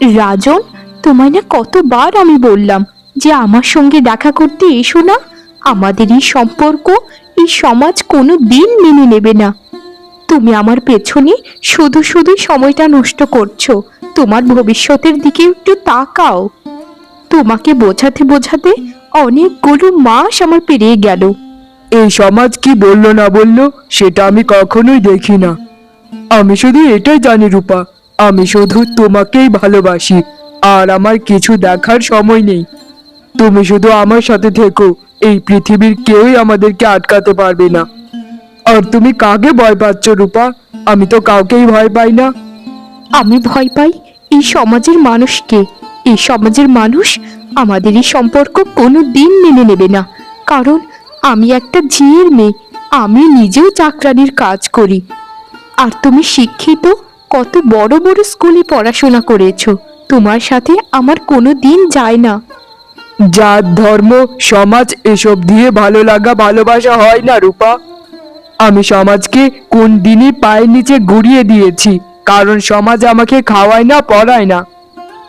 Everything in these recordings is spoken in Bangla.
রাজন, তোমায় না কতবার আমি বললাম যে আমার সঙ্গে দেখা করতে এসো না। আমাদের এই সম্পর্ক, এই সমাজ কোনো দিন মেনে নেবে না। তুমি আমার পেছনে শুধু শুধু সময়টা নষ্ট করছ। তোমার ভবিষ্যতের দিকে একটু তাকাও। তোমাকে বোঝাতে বোঝাতে অনেকগুলো মাস আমার পেরিয়ে গেল। এই সমাজ কি বলল না বলল, সেটা আমি কখনোই দেখি না। আমি শুধু এটাই জানি রূপা। আমি শুধু তোমাকেই ভালোবাসি, আর আমার কিছু দেখার সময় নেই। তুমি শুধু আমার সাথে থেকো, এই পৃথিবীর কেউই আমাদেরকে আটকাতে পারবে না। আর তুমি কাকে ভয় পাচ্ছ, রূপা? আমি তো কাউকেই ভয় পাই না। আমি ভয় পাই এই সমাজের মানুষকে। এই সমাজের মানুষ আমাদের এই সম্পর্ক কোনো দিন মেনে নেবে না। কারণ আমি একটা ঝিয়ের মেয়ে, আমি নিজেও চাকরানির কাজ করি। আর তুমি শিক্ষিত কত বড় বড় স্কুলে পড়াশোনা করেছ। তোমার সাথে আমার কোনো দিন যায় না। জাত ধর্ম সমাজ এসব দিয়ে ভালো লাগা ভালোবাসা হয় না রূপা। আমি সমাজকে কোন দিনই পায়ের নিচে গুড়িয়ে দিয়েছি কারণ সমাজ আমাকে খাওয়ায় না পড়ায় না।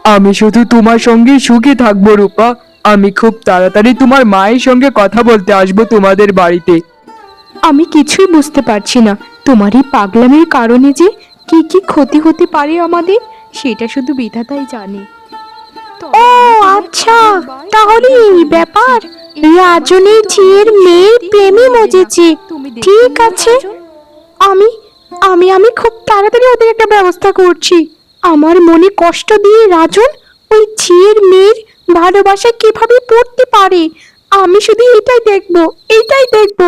আমি শুধু তোমার সঙ্গে সুখী থাকব রূপা। আমি খুব তাড়াতাড়ি তোমার মায়ের সঙ্গে কথা বলতে আসব তোমাদের বাড়িতে। আমি কিছুই বুঝতে পারছি না। তোমার এই পাগলামির কারণে যে কি কি ক্ষতি হতে পারে আমাদের সেটা শুধু বিধাতাই জানে। ও আচ্ছা তাহলে এই ব্যাপার রাজনী ঝিয়ের মেয়ের প্রেমে মজেছে। ঠিক আছে। আমি আমি আমি খুব তাড়াতাড়ি ওদের একটা ব্যবস্থা করছি। আমার মনে কষ্ট দিয়ে রাজন ওই ঝিয়ের মেয়ের ভালোবাসা কীভাবে পড়তে পারে আমি শুধু এটাই দেখব এটাই দেখব।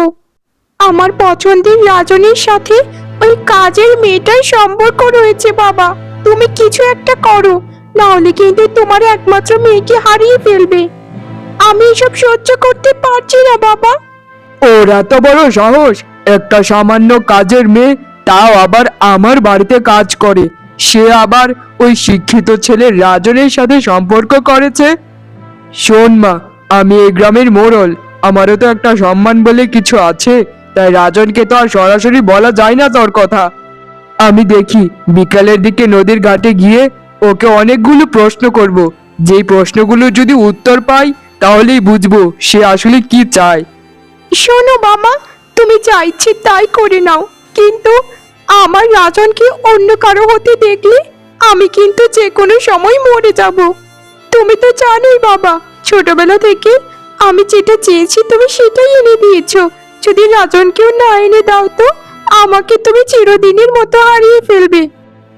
আমার পছন্দের রাজনের সাথে ওই কাজের মেয়েটার সম্পর্ক রয়েছে, বাবা। তুমি কিছু একটা করো, নাহলে কিন্তু তোমার একমাত্র মেয়েকে হারিয়ে ফেলবে। আমি এসব সহ্য করতে পারছি না, বাবা। ওর এত বড় সাহস। একটা সামান্য কাজের মেয়ে, তাও আবার আমার বাড়িতে কাজ করে। সে আবার ওই শিক্ষিত ছেলে রাজনের সাথে সম্পর্ক করেছে? শোন মা, আমি এই গ্রামের মোড়ল। আমারও তো একটা সম্মান বলে কিছু আছে। তাই রাজনকে তো আর সরাসরি বলা যায় না তোর কথা। আমি দেখি বিকালের দিকে নদীর ঘাটে গিয়ে ওকে অনেকগুলো প্রশ্ন করব। যেই প্রশ্নগুলো যদি উত্তর পাই, তাহলেই বুঝব সে আসলে কি চায়। শোনো বাবা তুমি যা ইচ্ছে তাই করে নাও। কিন্তু আমার রাজনকে অন্য কারও হতে দেখলে আমি কিন্তু যে কোনো সময় মরে যাব। তুমি তো জানোই বাবা, ছোটবেলা থেকে আমি যেটা চেয়েছি তুমি সেটাই এনে দিয়েছ। যদি রাজনকেও না এনে দাও তো আমাকে তুমি চিরদিনের মতো হারিয়ে ফেলবে।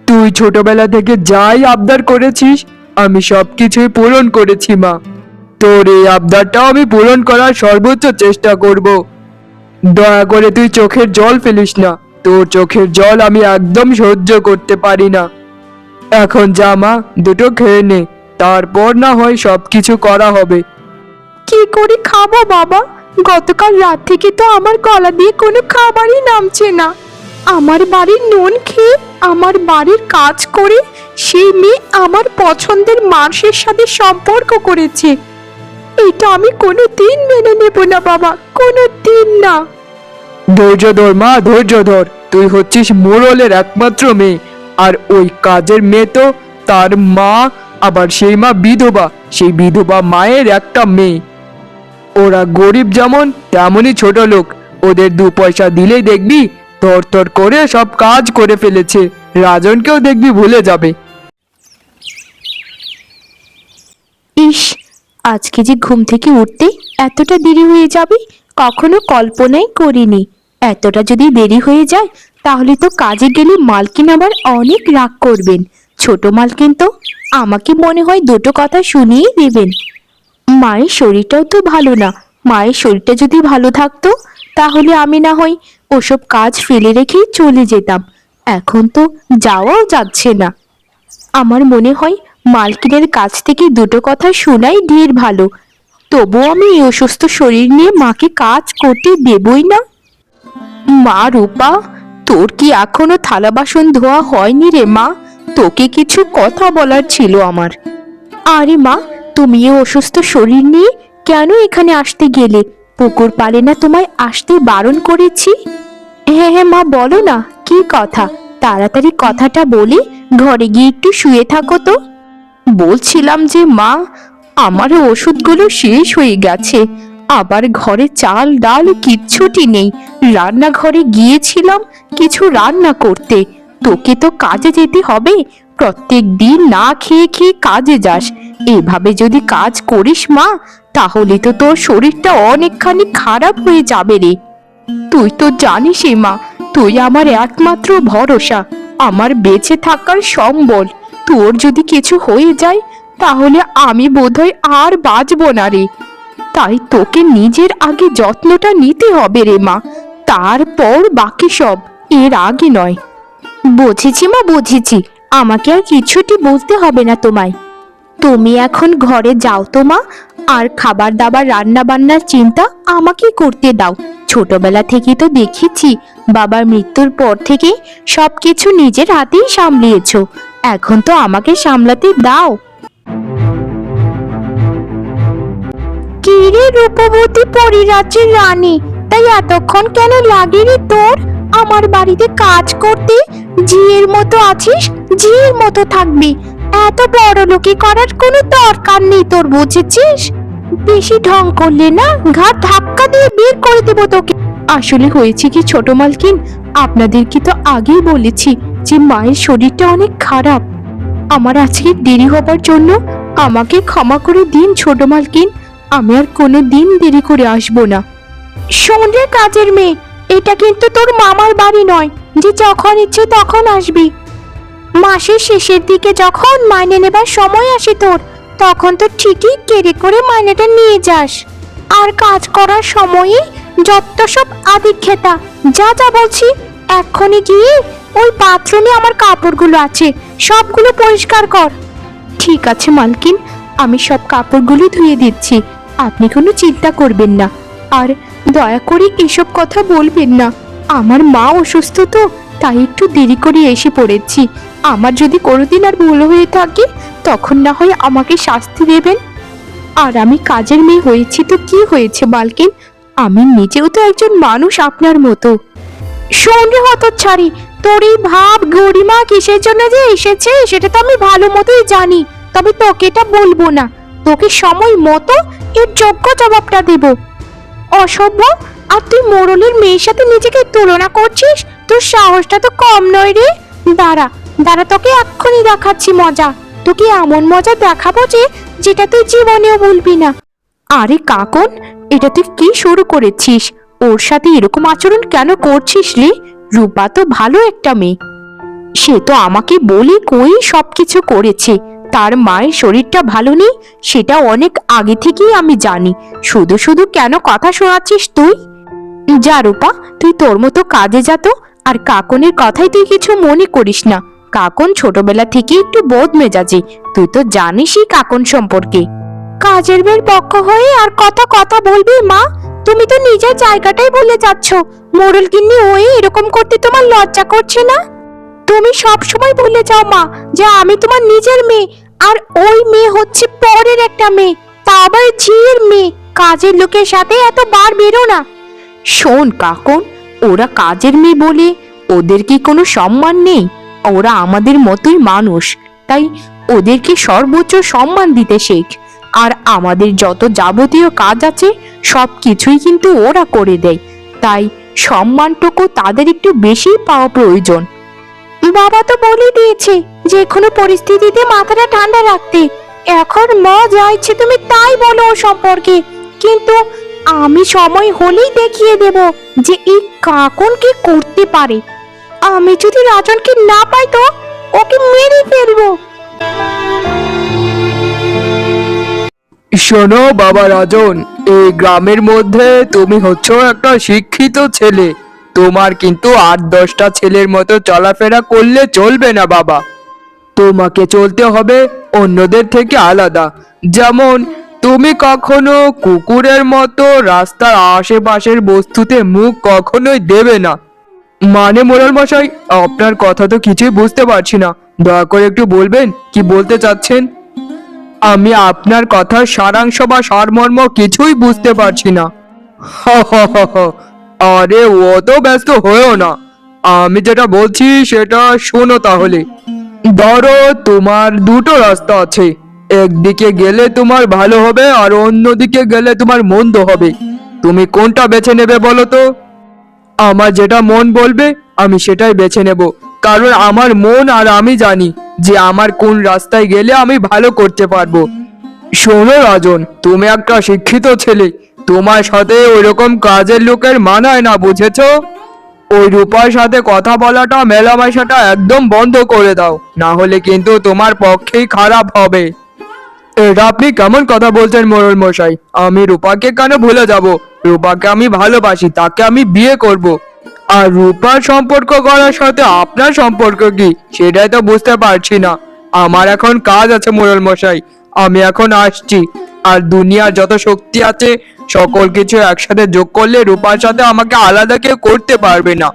তুই ছোটবেলা থেকে যাই আবদার করেছিস আমি সবকিছুই পূরণ করেছি মা। তোর এই আবদারটাও আমি পূরণ করার সর্বোচ্চ চেষ্টা করব। দয়া করে তুই চোখের জল ফেলিস না। তোর চোখের জল আমি একদম সহ্য করতে পারি না। এখন যা মা দুটো খেয়ে নে। তারপর না হয় সবকিছু করা হবে। কি করে খাব বাবা? গতকাল রাত থেকে তো আমার গলা দিয়ে কোনো খাবারই নামছে না। আমার বাড়ির নুন খেয়ে, আমার বাড়ির কাজ করে সেই মেয়ে আমার পছন্দের মানুষের সাথে সম্পর্ক করেছে। এটা আমি কোনো দিন মেনে নেব না বাবা কোনো দিন না। ধৈর্য ধর মা, ধৈর্য ধর। তুই হচ্ছিস মোড়লের একমাত্র মেয়ে। আর ওই কাজের মেয়ে তো তার মা, আবার সেই মা বিধবা। সেই বিধবা মায়ের একটা মেয়ে। ওরা গরিব যেমন, তেমনই ছোট লোক। ওদের দু পয়সা দিলেই দেখবি তর করে সব কাজ করে ফেলেছে। রাজনকেও দেখবি ভুলে যাবে। ইস, আজকে যে ঘুম থেকে উঠতে এতটা দেরি হয়ে যাবে, কখনো কল্পনাই করিনি। এতটা যদি দেরি হয়ে যায়, তাহলে তো কাজে গেলে মালকিন আবার অনেক রাগ করবেন। ছোট মালকিন তো আমাকে মনে হয় দুটো কথা শুনিয়েই দেবেন। মায়ের শরীরটাও তো ভালো না। মায়ের শরীরটা যদি ভালো থাকতো, তাহলে আমি না হয় ওসব কাজ ফেলে রেখেই চলে যেতাম। এখন তো যাওয়াও যাচ্ছে না। আমার মনে হয় মালকিনের কাছ থেকে দুটো কথা শোনাই ঢের ভালো। তবুও আমি এই অসুস্থ শরীর নিয়ে মাকে কাজ করতে দেবই না। মা রূপা, তোর কি এখনও থালা বাসন ধোয়া হয়নি রে মা? তোকে কিছু কথা বলার ছিল আমার। আরে মা তুমি অসুস্থ শরীর নিয়ে কেন এখানে আসতে গেলে? পুকুর পালে না তোমায় আসতে বারণ করেছি? হ্যাঁ হ্যাঁ মা, বলো না, কি কথা? তাড়াতাড়ি কথাটা বলে ঘরে গিয়ে একটু শুয়ে থাকো তো। বলছিলাম যে, মা, আমার ওষুধগুলো শেষ হয়ে গেছে, আবার ঘরে চাল, ডাল কিচ্ছুটি নেই। রান্নাঘরে গিয়েছিলাম কিছু রান্না করতে, তোকে তো কাজে যেতে হবে প্রত্যেক দিন না খেয়ে খেয়ে কাজে যাস। এভাবে যদি কাজ করিস মা, তাহলে তো তোর শরীরটা অনেকখানি খারাপ হয়ে যাবে রে। তুই তো জানিসই মা, তুই আমার একমাত্র ভরসা, আমার বেঁচে থাকার সম্বল। তোর যদি কিছু হয়ে যায়, তাহলে আমি বোধহয় আর বাঁচবো না রে। তাই তোকে নিজের আগে যত্নটা নিতে হবে রে মা, তারপর বাকি সব, এর আগে নয়। বুঝেছি মা, বুঝেছি। আমাকে আর কিছুটি বুঝতে হবে না তোমায়। তুমি এখন ঘরে যাও তো মা, আর খাবার দাবার রান্না বান্নার চিন্তা আমাকে করতে দাও। ছোটবেলা থেকে তো দেখেছি, বাবার মৃত্যুর পর থেকে সবকিছু নিজের হাতেই সামলিয়েছো। এখন তো আমাকে সামলাতে দাও। কিরে রূপবতী পরিরাজ্যের রানী, তাই এতক্ষণ কেন লাগে রে তোর? আমার বাড়িতে কাজ করতে, ঝিয়ের মতো আছিস? ঝিয়ের মতো থাকবি। এত বড় লোকে করার কোনো দরকার নেই তোর, বুঝেছিস? বেশি ঢং করলে না ঘাট ধাক্কা দিয়ে বের করে দেবো তোকে। আসলে হয়েছে কি ছোট মালকিন? আপনাদেরকে তো আগেই বলেছি যে মায়ের শরীরটা অনেক খারাপ। আমার আজকে দেরি হবার জন্য আমাকে ক্ষমা করে দিন ছোট মালকিন। আমি আর কোনো দিন দেরি করে আসব না। রে কাজের মেয়ে, এটা কিন্তু তোর মামার বাড়ি নয়। যে যখন ইচ্ছে তখন আসবি। মাসের শেষের দিকে যখন মাইনে নেবার সময় আসে তোর, তখন তো ঠিকই কেড়ে করে মাইনেটা নিয়ে যাস। আর কাজ করার সময়ে যত সব আদিক্ষেতা, যা যা বলছি, এক্ষুনি গিয়ে ওই বাথরুমে আমার কাপড়গুলো আছে, সবগুলো পরিষ্কার কর। ঠিক আছে মালকিন, আমি সব কাপড়গুলো ধুয়ে দিচ্ছি, আপনি কোনো চিন্তা করবেন না। আর দয়া করে এসব কথা বলবেন না, আমার মা অসুস্থ তো। তাই একটু দেরি করে এসে পড়েছি। আমার যদি কোনোদিন আর ভুল হয়ে থাকে, তখন না হয় আমাকে শাস্তি দেবেন। আর আমি কাজের মেয়ে হয়েছি তো কি হয়েছে মালকিন আমি নিজেও তো একজন মানুষ আপনার মতো। সঙ্গে হত ছাড়ি তোর এই ভাব গরিমা কিসের জন্য যে এসেছে, সেটা তো আমি ভালো মতোই জানি। তবে তোকে এটা বলব না। তোকে সময় মতো এর যোগ্য জবাবটা দেব। অসভ্য? আর তুই মোড়লের মেয়ের সাথে নিজেকে তুলনা করছিস? তোর সাহসটা তো কম নয় রে। দাঁড়া দাঁড়া, তোকে এক্ষুনি দেখাচ্ছি মজা। তোকে এমন মজা দেখাবো যে যেটা তুই জীবনেও ভুলবি না। আরে কাকন, এটা তুই কি শুরু করেছিস? ওর সাথে এরকম আচরণ কেন করছিস রে রূপা তো ভালো একটা মেয়ে। সে তো আমাকে বলি কই সবকিছু করেছে। তার মায়ের শরীরটা ভালো নেই, সেটা অনেক আগে থেকেই আমি জানি। শুধু শুধু কেন কথা শোনাচ্ছিস তুই? যা রূপা, তুই তোর মতো কাজে যা তো। আর কাকনের কথাই তুই কিছু মনে করিস না। কাকন ছোটবেলা থেকে একটু বোধ মেজাজি। তুই তো জানিসই কাকন সম্পর্কে। কাজের মেয়ের পক্ষ হয়ে আর কথা কথা বলবি মা। তুমি তো নিজের জায়গাটাই ভুলে যাচ্ছ। মোড়ল গিন্নি ওই এরকম করতে তোমার লজ্জা করছে না? তুমি সব সময় ভুলে যাও মা, যে আমি তোমার নিজের মেয়ে। আর ওই মেয়ে হচ্ছে পরের একটা মেয়ে। তা আবার ঝিয়ের মেয়ে। কাজের লোকের সাথে এত বার বেরো না শোন কাকন, ওরা কাজের মেয়ে বলে, ওদের কি কোনো সম্মান নেই? ওরা আমাদের মতোই মানুষ, তাই ওদেরকে সর্বোচ্চ সম্মান দিতে শেখ। আর আমাদের যত যাবতীয় কাজ আছে সব কিছুই কিন্তু ওরা করে দেয়। তাই সম্মানটুকু তাদের একটু বেশি পাওয়া প্রয়োজন। বাবা তো বলে দিয়েছে যে, কোনো পরিস্থিতিতে মাথাটা ঠান্ডা রাখতে। এখন মা যা ইচ্ছে তুমি তাই বলো ও সম্পর্কে। কিন্তু আমি সময় হলেই দেখিয়ে দেব যে এই কাকন কি করতে পারে। আমি যদি রাজনকে না পাই তো ওকে মেরে ফেলব। শোনো বাবা রাজন, এই গ্রামের মধ্যে তুমি হচ্ছ একটা শিক্ষিত ছেলে। তোমার কিন্তু আট দশটা ছেলের মতো চলাফেরা করলে চলবে না বাবা। তোমাকে চলতে হবে অন্যদের থেকে আলাদা। যেমন তুমি কখনো কুকুরের মতো রাস্তার আশেপাশের বস্তুতে মুখ কখনোই দেবে না। মানে মোরাল মশাই, আপনার কথা তো কিছুই বুঝতে পারছি না। দয়া করে একটু বলবেন, কি বলতে চাচ্ছেন? আমি আপনার কথার সারাংশ বা সারমর্ম কিছুই বুঝতে পারছি না। আরে, অত ব্যস্ত হয়েও না। আমি যেটা বলছি সেটা শোনো তাহলে। ধরো তোমার দুটো রাস্তা আছে। একদিকে গেলে তোমার ভালো হবে আর অন্যদিকে গেলে তোমার মন্দ হবে। তুমি কোনটা বেছে নেবে বলো তো? আমার যেটা মন বলবে, আমি সেটাই বেছে নেব। কারণ আমার মন আর আমি জানি যে আমার কোন রাস্তায় গেলে আমি ভালো করতে পারব। শোনো রাজন, তুমি একটা শিক্ষিত ছেলে। তোমার সাথে ওইরকম কাজের লোকের মানায় না, বুঝেছ? ওই রূপার সাথে কথা বলাটা, মেলামেশাটা একদম বন্ধ করে দাও। না হলে কিন্তু তোমার পক্ষেই খারাপ হবে। এটা আপনি কেমন কথা বলছেন মোরল মশাই? আমি রূপাকে কেন ভুলে যাব? রূপাকে আমি ভালোবাসি, তাকে আমি বিয়ে করব। আর রূপার সম্পর্ক করার সাথে আপনার সম্পর্ক কি? সেটাই তো বুঝতে পারছি না। আমার এখন কাজ আছে মোরল মশাই, আমি এখন আসছি। আর দুনিয়ার যত শক্তি আছে, সকল কিছু একসাথে যোগ করলে রূপার সাথে আমাকে আলাদা কেউ করতে পারবে না।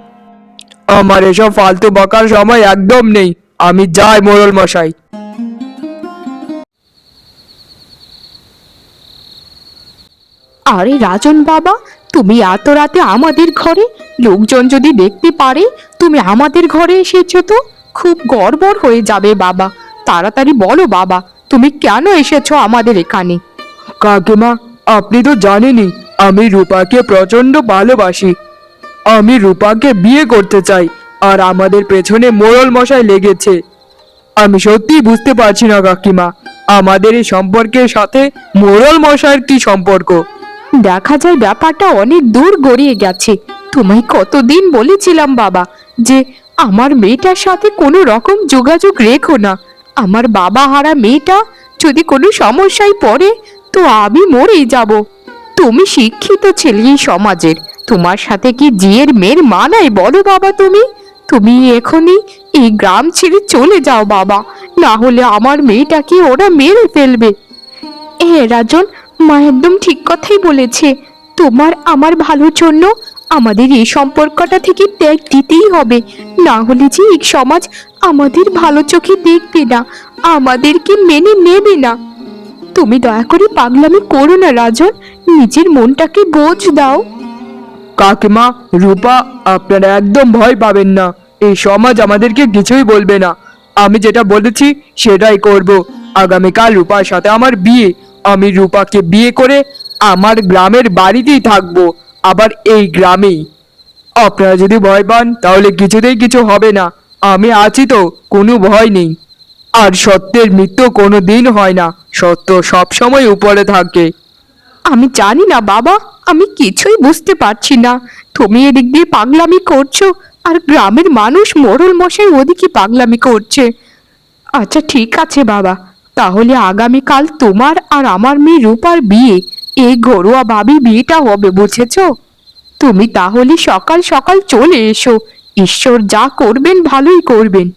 আমার এসব ফালতু বকার সময় একদম নেই। আমি যাই মোরল মশাই। আরে রাজন বাবা, তুমি এত রাতে আমাদের ঘরে? লোকজন যদি দেখতে পারে, তুমি আমাদের ঘরে এসেছ তো? খুব গড়বড় হয়ে যাবে বাবা। তাড়াতাড়ি বলো বাবা, তুমি কেন এসেছ আমাদের এখানে? কাকিমা, আপনি তো জানেনই, আমি রূপাকে প্রচণ্ড ভালোবাসি। আমি রূপাকে বিয়ে করতে চাই, আর আমাদের পেছনে মোড়ল মশাই লেগেছে। আমি সত্যি বুঝতে পারছি না, কাকিমা, আমাদের এই সম্পর্কের সাথে মোড়ল মশাইয়ের কি সম্পর্ক? দেখা যায় ব্যাপারটা অনেক দূর গড়িয়ে গেছে। তোমায় কতদিন বলেছিলাম বাবা, যে আমার মেয়েটার সাথে কোনো রকম যোগাযোগ রেখো না। আমার বাবা হারা মেয়েটা যদি কোনো সমস্যায় পড়ে, তো আমি মরেই যাব। তুমি শিক্ষিত ছেলে সমাজের। তোমার সাথে কি জিয়ের মেয়ের মানায় বলো বাবা তুমি? তুমি এখনই এই গ্রাম ছেড়ে চলে যাও বাবা। না হলে আমার মেয়েটাকে ওরা মেরে ফেলবে। এ রাজন মা একদম ঠিক কথাই বলেছে। তোমার আমার ভালোর জন্য আমাদের এই সম্পর্কটা থেকে ত্যাগ দিতেই হবে। না হলে যে এই সমাজ আমাদের ভালো চোখে দেখবে না, আমাদেরকে মেনে নেবে না। তুমি দয়া করে পাগলামি করো না, রাজন। নিজের মনটাকে বোঝ দাও। কাকিমা, রূপা, আপনারা একদম ভয় পাবেন না। এই সমাজ আমাদেরকে কিছুই বলবে না। আমি যেটা বলেছি সেটাই করব। আগামীকাল রূপার সাথে আমার বিয়ে। আমি রূপাকে বিয়ে করে আমার গ্রামের বাড়িতেই থাকব, আবার এই গ্রামেই। আপনারা যদি ভয় পান, তাহলে কিছুতেই কিছু হবে না। আমি আছি তো, কোনো ভয় নেই। আর সত্যের মৃত্যু কোনো দিন হয় না, সত্য সবসময় উপরে থাকে। আমি জানি না বাবা, আমি কিছুই বুঝতে পারছি না। তুমি এদিক দিয়ে পাগলামি করছ, আর গ্রামের মানুষ মোড়ল মশাই ওদিকে পাগলামি করছে। আচ্ছা ঠিক আছে বাবা। তাহলে আগামীকাল তোমার আর আমার মেয়ে রূপার বিয়ে। এই ঘরোয়া ভাবি বিয়েটা হবে বুঝেছ? তুমি তাহলে সকাল সকাল চলে এসো। ঈশ্বর যা করবেন ভালোই করবেন।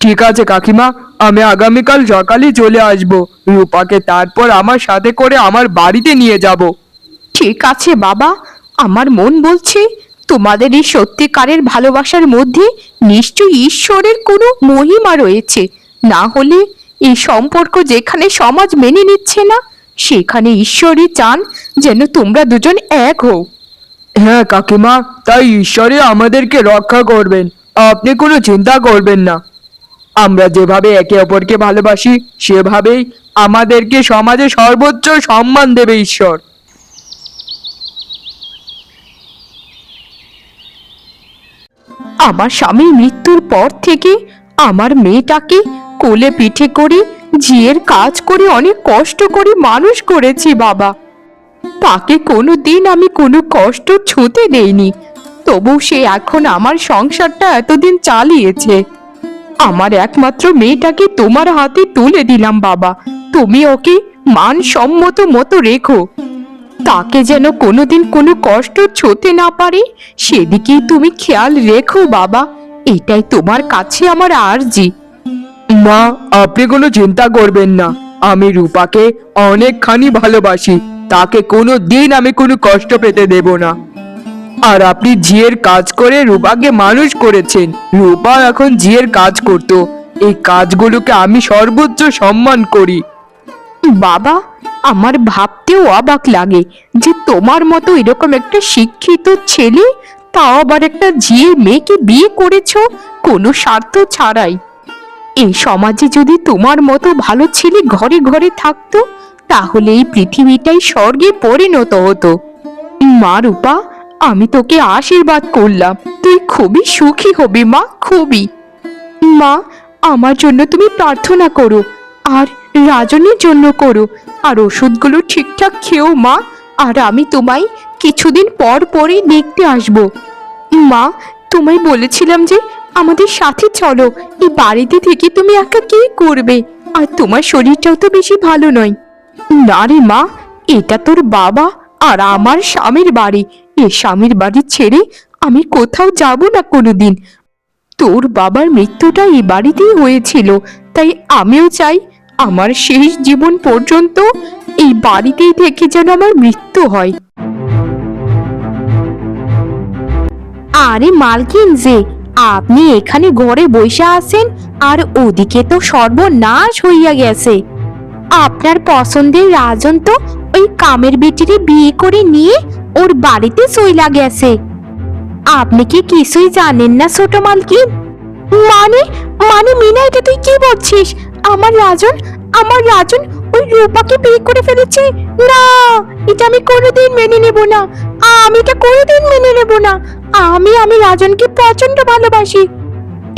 ঠিক আছে কাকিমা আমি আগামীকাল সকালে চলে আসব। রূপাকে তারপর আমার সাথে করে আমার বাড়িতে নিয়ে যাব। ঠিক আছে বাবা আমার মন বলছে তোমাদের এই সত্যিকারের ভালোবাসার মধ্যে নিশ্চয়ই ঈশ্বরের কোনো মহিমা রয়েছে। না হলে এই সম্পর্ক যেখানে সমাজ মেনে নিচ্ছে না সেখানে ঈশ্বরই চান যেন তোমরা দুজন এক হও। হ্যাঁ কাকিমা তাই ঈশ্বরে আমাদেরকে রক্ষা করবেন। আপনি কোনো চিন্তা করবেন না। আমরা যেভাবে একে অপরকে ভালোবাসি সেভাবেই আমাদেরকে সমাজে সর্বোচ্চ সম্মান দেবে ঈশ্বর। আমার স্বামীর মৃত্যুর পর থেকে আমার মেয়েটাকে কোলে পিঠে করে, ঝিয়ের কাজ করে অনেক কষ্ট করে মানুষ করেছি বাবা। তাকে কোনো দিন আমি কোনো কষ্ট ছুঁতে দেইনি, তবু সে এখন আমার সংসারটা এতদিন চালিয়েছে। আমার একমাত্র মেয়েটাকে তোমার হাতে তুলে দিলাম বাবা, তুমি ওকে মানসম্মত মতো রেখো। তাকে যেন কোনোদিন কোনো কষ্ট ছুঁতে না পারে, সেদিকেই তুমি খেয়াল রেখো বাবা, এটাই তোমার কাছে আমার আরজি। মা আপনি কোনো চিন্তা করবেন না। আমি রূপাকে অনেকখানি ভালোবাসি। তাকে কোনো দিন আমি কোনো কষ্ট পেতে দেব না। আর আপনি জিয়ের কাজ করে রূপাকে মানুষ করেছেন। রূপা এখন জিয়ের কাজ করতো। এই কাজগুলোকে আমি সর্বোচ্চ সম্মান করি। বাবা, আমার ভাবতেও অবাক লাগে যে তোমার মতো এরকম একটা শিক্ষিত ছেলে, তাও আবার একটা ঝিয়ে মেয়েকে বিয়ে করেছ? কোনো স্বার্থ ছাড়াই। এই সমাজে যদি তোমার মতো ভালো ছেলে ঘরে ঘরে থাকতো, তাহলে এই পৃথিবীটাই স্বর্গে পরিণত হতো। মা রূপা, আমি তোকে আশীর্বাদ করলাম। তুই খুবই সুখী হবি মা, খুবই। মা, আমার জন্য তুমি প্রার্থনা করো, আর রাজনের জন্য করো, আর ওষুধগুলো ঠিকঠাক খেও মা, আর আমি তোমায় কিছুদিন পর পরই দেখতে আসব। মা, তোমায় বলেছিলাম যে আমাদের সাথে চলো। এই বাড়িতে থেকে তুমি একা কি করবে? আর তোমার শরীরটাও তো বেশি ভালো নয়। না রে মা, এটা তোর বাবা আর আমার স্বামীর বাড়ি। এ স্বামীর বাড়ি ছেড়ে আমি কোথাও যাব না কোনোদিন। তোর বাবার মৃত্যুটা এই বাড়িতেই হয়েছিল, তাই আমিও চাই আমার শেষ জীবন পর্যন্ত এই বাড়িতেই থেকে যেন আমার মৃত্যু হয়। আরে মালকিন যে আপনি এখানে ঘরে বসে আছেন আর ওদিকে তো সর্বনাশ হইয়া গেছে। আপনার পছন্দের রাজন তো ওই কামের বেটিরে বিয়ে করে নিয়ে ওর বাড়িতে চইলা গেছে। আপনি কি কিছুই জানেন না ছোট মালকিন? মানে মানে মিনা এটা তুই কি বলছিস? আমার রাজন আমার রাজন রূপাকে বিয়ে করে ফেলেছে? না, এটা আমি কোনোদিন মেনে নেব না। আমি এটা কোনোদিন মেনে নেব না। আমি আমি রাজনকে প্রচণ্ড ভালোবাসি।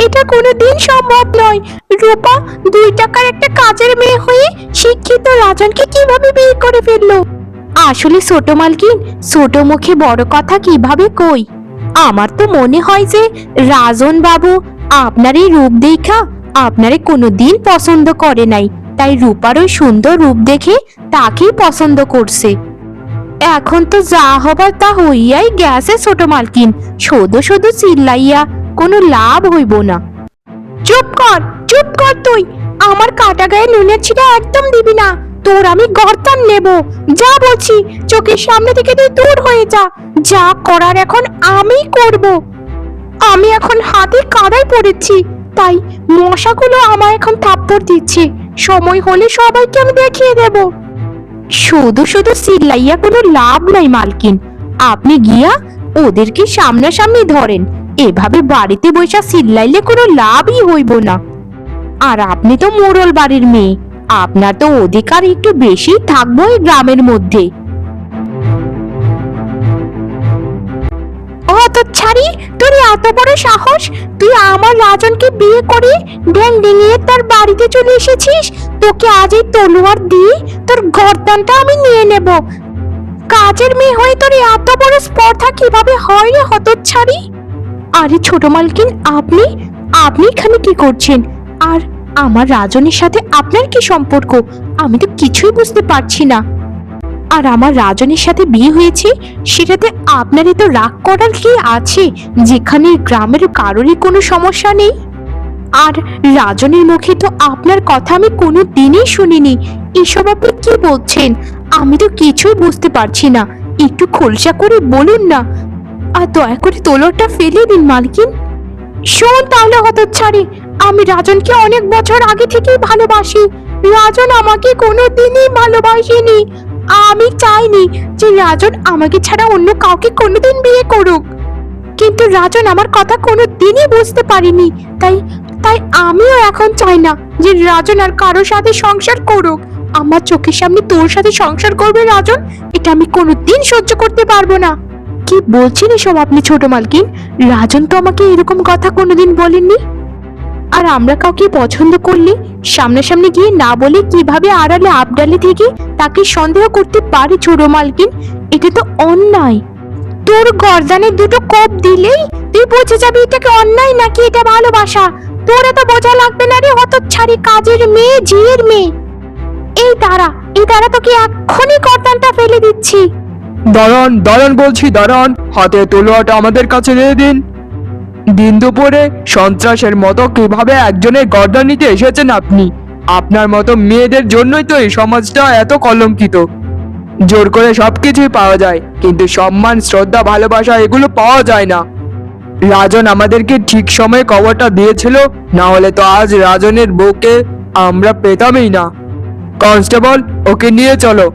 এটা কোনোদিন সম্ভব নয়। রূপা, দুই টাকার একটা কাজের মেয়ে হয়ে শিক্ষিত রাজনকে কীভাবে বিয়ে করে ফেলল? আসলে ছোট মালকিন, ছোট মুখে বড় কথা কীভাবে কই? আমার তো মনে হয় যে রাজন বাবু আপনার এই রূপ দেখা আপনারে কোনোদিন পছন্দ করে নাই। তাই রূপার ওই সুন্দর রূপ দেখে তাকেই পছন্দ করছে। এখন তো যা হবার তা হইয়াই গেছে ছোট মালকিন, শুধু শুধু চিল্লাইয়া কোনো লাভ হইব না। চুপ কর চুপ কর তুই, আমার কাটা গায়ে নুনের ছিটা একদম দিবি না, তোর আমি গর্তান নেব, যা বলছি, চোখের সামনে থেকে তুই দূর হয়ে যা যা করার এখন আমি করব। আমি এখন হাতে কাদায় পড়েছি, তাই মশাগুলো আমার এখন থাপ্পড় দিচ্ছে। সময় হলে সবাইকে আমি দেখিয়ে দেব। শুধু শুধু সিল্লাইয়া কোনো লাভ নাই, মালকিন। আপনি গিয়া ওদেরকে সামনাসামনি ধরেন। এভাবে বাড়িতে বসে সিল্লাইলে কোনো লাভই হইব না। আর আপনি তো মোরল বাড়ির মেয়ে। আপনার তো অধিকার একটু বেশি থাকব এই গ্রামের মধ্যে। অত ছাড়ি, তোর এত বড় সাহস? তুই আমার রাজনকে বিয়ে করে ড্যাং ডেঙিয়ে তার বাড়িতে চলে এসেছিস? তোকে আজ এই তলোয়ার দিয়ে তোর গর্দানটা আমি নিয়ে নেব। কাজের মেয়ে হয়ে তোর এত বড় স্পর্ধা কীভাবে হয় রে হতচ্ছাড়ি? আরে ছোট মালকিন, আপনি আপনি এখানে কি করছেন? আর আমার রাজনের সাথে আপনার কি সম্পর্ক? আমি তো কিছুই বুঝতে পারছি না। আর আমার রাজনের সাথে বিয়ে হয়েছে, সেটাতে আপনারই তো রাগ করার কি আছে? যেখানে গ্রামের কারোরই কোনো সমস্যা নেই। আর রাজনের মুখে তো আপনার কথা আমি কোনো দিনই শুনিনি। এসব আপনি কি বলছেন? আমি তো কিছুই বুঝতে পারছি না। একটু খোলসা করে বলুন না। আর দয়া করে তোলরটা ফেলে দিন, মালকিন। শোন তাহলে হতচ্ছাড়ি। আমি রাজনকে অনেক বছর আগে থেকেই ভালোবাসি। রাজন আমাকে কোনো দিনই ভালোবাসেনি। আমি চাইনি যে রাজন আমাকে ছাড়া অন্য কাউকে কোনোদিন বিয়ে করুক। কিন্তু রাজন আমার কথা কোনো দিনই বুঝতে পারিনি। তাই তাই আমিও এখন চাই না যে রাজন আর কারোর সাথে সংসার করুক। আমার চোখের সামনে তোর সাথে সংসার করবে রাজন, এটা আমি কোনো দিন সহ্য করতে পারব না। কি বলছেন এসব আপনি ছোট মালকিন? রাজন তো আমাকে এরকম কথা কোনোদিন বলেননি? আর আমরা কাউকে পছন্দ করলে, সামনাসামনি গিয়ে না বলে কীভাবে আড়ালে আবডালে থেকে তাকে সন্দেহ করতে পারে ছোট মালকিন? এটা তো অন্যায়। তোর গর্দানে দুটো কোপ দিলেই তুই বুঝে যাবি এটাকে অন্যায় নাকি এটা ভালোবাসা? তোর এত বোঝা লাগবে না রে হতচ্ছাড়ি কাজের মেয়ে, ঝিয়ের মেয়ে। এই তারা এই দাঁড়া তোকে এক্ষুনি গর্দানটা ফেলে দিচ্ছি। দাঁড়ান দাঁড়ান বলছি, দাঁড়ান। হাতে তলোয়াটা আমাদের কাছে দিয়ে দিন। দিন দুপুরে সন্ত্রাসের মতো কীভাবে একজনের গর্দান নিতে এসেছেন আপনি? আপনার মতো মেয়েদের জন্যই তো এই সমাজটা এত কলঙ্কিত। জোর করে সবকিছুই পাওয়া যায়, কিন্তু সম্মান, শ্রদ্ধা, ভালোবাসা এগুলো পাওয়া যায় না। রাজন আমাদেরকে ঠিক সময়ে কবরটা দিয়েছিল, না হলে তো আজ রাজনের বউকে আমরা পেতামই না। কনস্টেবল, ওকে নিয়ে চলো।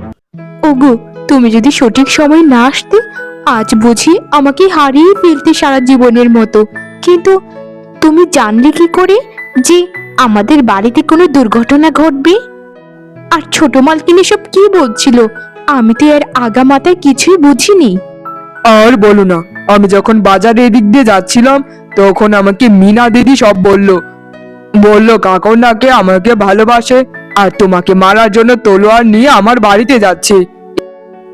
ওগো, তুমি যদি সঠিক সময় না আসতে আজ বুঝি আমাকে হারিয়ে ফেলতে সারা জীবনের মতো। কিন্তু তুমি জানলে কি করে যে আমাদের বাড়িতে কোনো দুর্ঘটনা ঘটবে? আর ছোট মালকিন সব কি বলছিল? আমি তো এর আগা মাথায় কিছুই বুঝিনি। আর বলো না, আমি যখন বাজারে এদিক দিয়ে যাচ্ছিলাম, তখন আমাকে মিনা দিদি সব বলল। বলল কাকর নাকে আমাকে ভালোবাসে আর তোমাকে মারার জন্য তলোয়ার নিয়ে আমার বাড়িতে যাচ্ছে।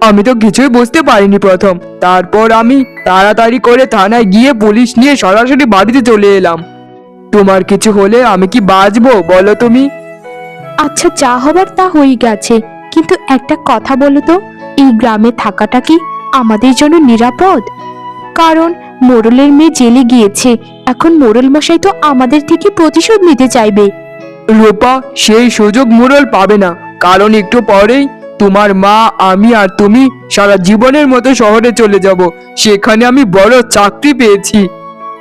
আমি তো কিছুই বুঝতে পারিনি প্রথম। তারপর আমি তাড়াতাড়ি করে থানায় গিয়ে পুলিশ নিয়ে সরাসরি বাড়িতে চলে এলাম। তোমার কিছু হলে আমি কি বাঁচবো বলো তুমি? আচ্ছা যা হবার তা হয়ে গেছে। কিন্তু একটা কথা বলো তো এই গ্রামে থাকাটা কি আমাদের জন্য নিরাপদ? কারণ মোড়লের মেয়ে জেলে গিয়েছে। এখন মোড়ল মশাই তো আমাদের থেকে প্রতিশোধ নিতে চাইবে। রূপা সেই সুযোগ মুরল পাবে না। কারণ একটু পরেই তোমার মা, আমি আর তুমি সারা জীবনের মতো শহরে চলে যাব। সেখানে আমি বড় চাকরি পেয়েছি।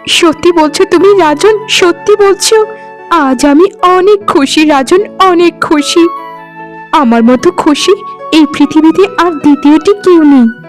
সত্যি বলছো তুমি, রাজন? সত্যি বলছো? আজ আমি অনেক খুশি, রাজন, অনেক খুশি। আমার মতো খুশি এই পৃথিবীতে আর দ্বিতীয়টি কেউ নেই।